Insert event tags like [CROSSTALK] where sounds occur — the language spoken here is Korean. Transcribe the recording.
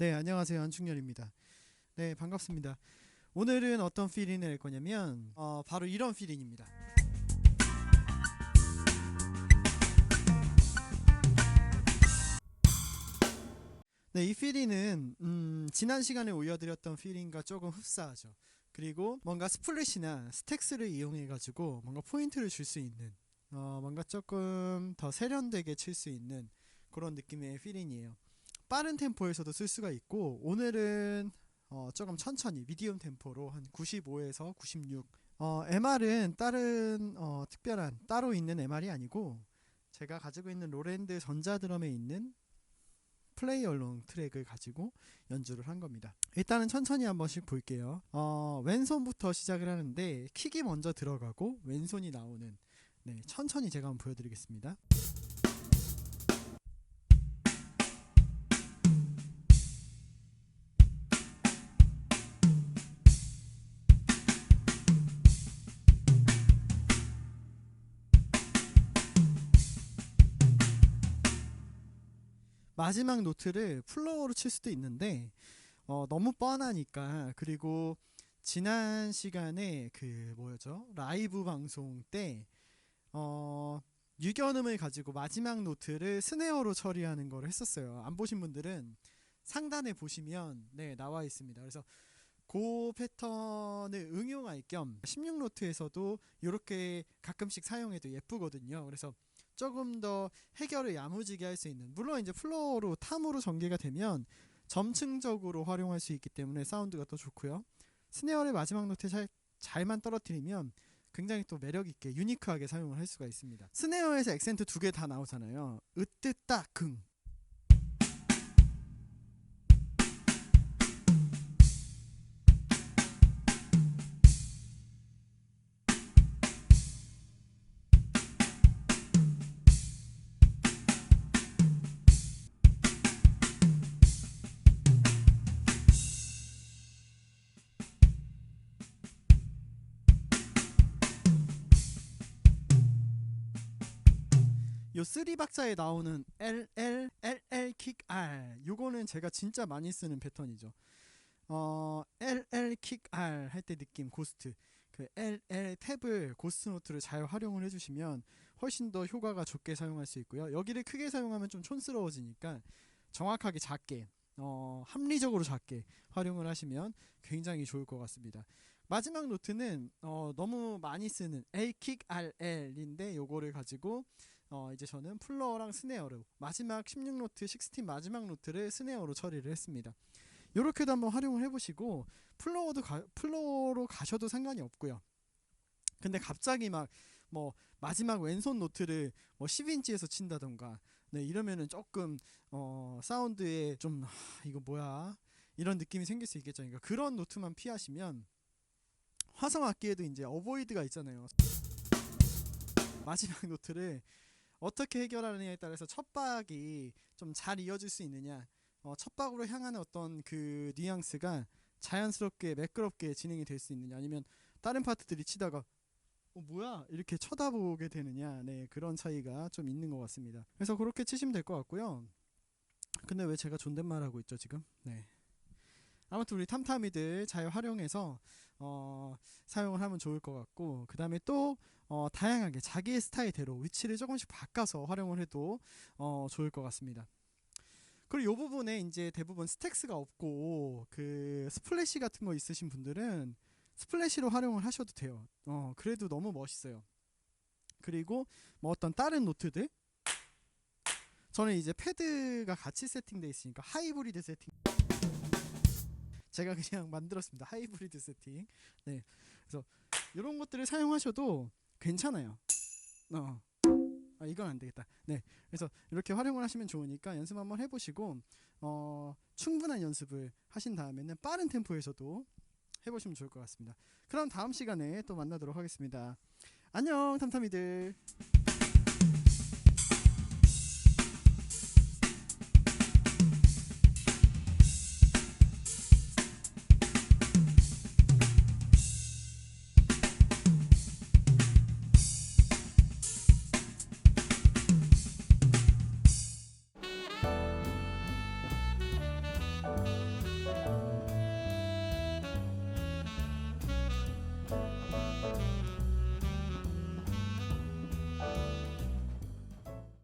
네, 안녕하세요. 안충렬입니다. 네, 반갑습니다. 오늘은 어떤 필인을 할 거냐면 어, 바로 이런 필인입니다. 네, 이 필인은 음, 지난 시간에 올려드렸던 필인과 조금 흡사하죠. 그리고 뭔가 스플래시나 스택스를 이용해 가지고 뭔가 포인트를 줄 수 있는 어, 뭔가 조금 더 세련되게 칠 수 있는 그런 느낌의 필인이에요. 빠른 템포에서도 쓸 수가 있고 오늘은 어, 조금 천천히 미디엄 템포로 한 95에서 96. 어, MR은 다른 어, 특별한 따로 있는 MR이 아니고 제가 가지고 있는 로랜드 전자드럼에 있는 플레이 얼롱 트랙을 가지고 연주를 한 겁니다. 일단은 천천히 한 번씩 볼게요. 어, 왼손부터 시작을 하는데 킥이 먼저 들어가고 왼손이 나오는 네, 천천히 제가 한번 보여드리겠습니다. 마지막 노트를 플로어로 칠 수도 있는데 어, 너무 뻔하니까 그리고 지난 시간에 그 뭐였죠 라이브 방송 때 어, 유견음을 가지고 마지막 노트를 스네어로 처리하는 걸 했었어요. 안 보신 분들은 상단에 보시면 네 나와 있습니다. 그래서 그 패턴을 응용할 겸 16노트에서도 이렇게 가끔씩 사용해도 예쁘거든요. 그래서 조금 더 해결을 야무지게 할 수 있는 물론 이제 플로어로 탐으로 전개가 되면 점층적으로 활용할 수 있기 때문에 사운드가 더 좋고요. 스네어를 마지막 노트에 잘, 잘만 떨어뜨리면 굉장히 또 매력 있게 유니크하게 사용을 할 수가 있습니다. 스네어에서 액센트 두 개 다 나오잖아요. 으뜨 따 긍. 요 쓰리 박자에 나오는 L L L L 킥 R 요거는 제가 진짜 많이 쓰는 패턴이죠. 어 L L 킥 R 할 때 느낌 고스트 그 L L 탭을 고스트 노트를 잘 활용을 해주시면 훨씬 더 효과가 좋게 사용할 수 있고요. 여기를 크게 사용하면 좀 촌스러워지니까 정확하게 작게 어, 합리적으로 작게 활용을 하시면 굉장히 좋을 것 같습니다. 마지막 노트는 어, 너무 많이 쓰는 L 킥 R L인데 요거를 가지고 어, 이제 저는 플로어랑 스네어로 마지막 16노트 16 마지막 노트를 스네어로 처리를 했습니다. 요렇게도 한번 활용을 해보시고 플로어도 가, 플로어로 가셔도 상관이 없고요. 근데 갑자기 막 뭐 마지막 왼손 노트를 뭐 10인치에서 친다던가 네 이러면은 조금 어 사운드에 좀 하, 이거 뭐야 이런 느낌이 생길 수 있겠죠. 그러니까 그런 노트만 피하시면 화성 악기에도 이제 어보이드가 있잖아요. 마지막 노트를 어떻게 해결하느냐에 따라서 첫 박이 좀 잘 이어질 수 있느냐. 어, 첫 박으로 향하는 어떤 그 뉘앙스가 자연스럽게 매끄럽게 진행이 될 수 있느냐. 아니면 다른 파트들이 치다가 어 뭐야? 이렇게 쳐다보게 되느냐. 네 그런 차이가 좀 있는 것 같습니다. 그래서 그렇게 치시면 될 것 같고요. 근데 왜 제가 존댓말 하고 있죠 지금? 네 아무튼 우리 탐탐이들 잘 활용해서 어, 사용을 하면 좋을 것 같고 그 다음에 또 어, 다양하게 자기의 스타일대로 위치를 조금씩 바꿔서 활용을 해도 어, 좋을 것 같습니다. 그리고 이 부분에 이제 대부분 스택스가 없고 그 스플래시 같은 거 있으신 분들은 스플래시로 활용을 하셔도 돼요. 어, 그래도 너무 멋있어요. 그리고 뭐 어떤 다른 노트들 저는 이제 패드가 같이 세팅돼 있으니까 하이브리드 세팅 제가 그냥 [LAUGHS] 만들었습니다. 하이브리드 세팅. 네. 그래서 이런 것들을 사용하셔도 괜찮아요. 어. 아, 이건 안 되겠다. 네. 그래서 이렇게 활용을 하시면 좋으니까 연습 한번 해보시고 어, 충분한 연습을 하신 다음에는 빠른 템포에서도 해보시면 좋을 것 같습니다. 그럼 다음 시간에 또 만나도록 하겠습니다. 안녕, 탐탐이들.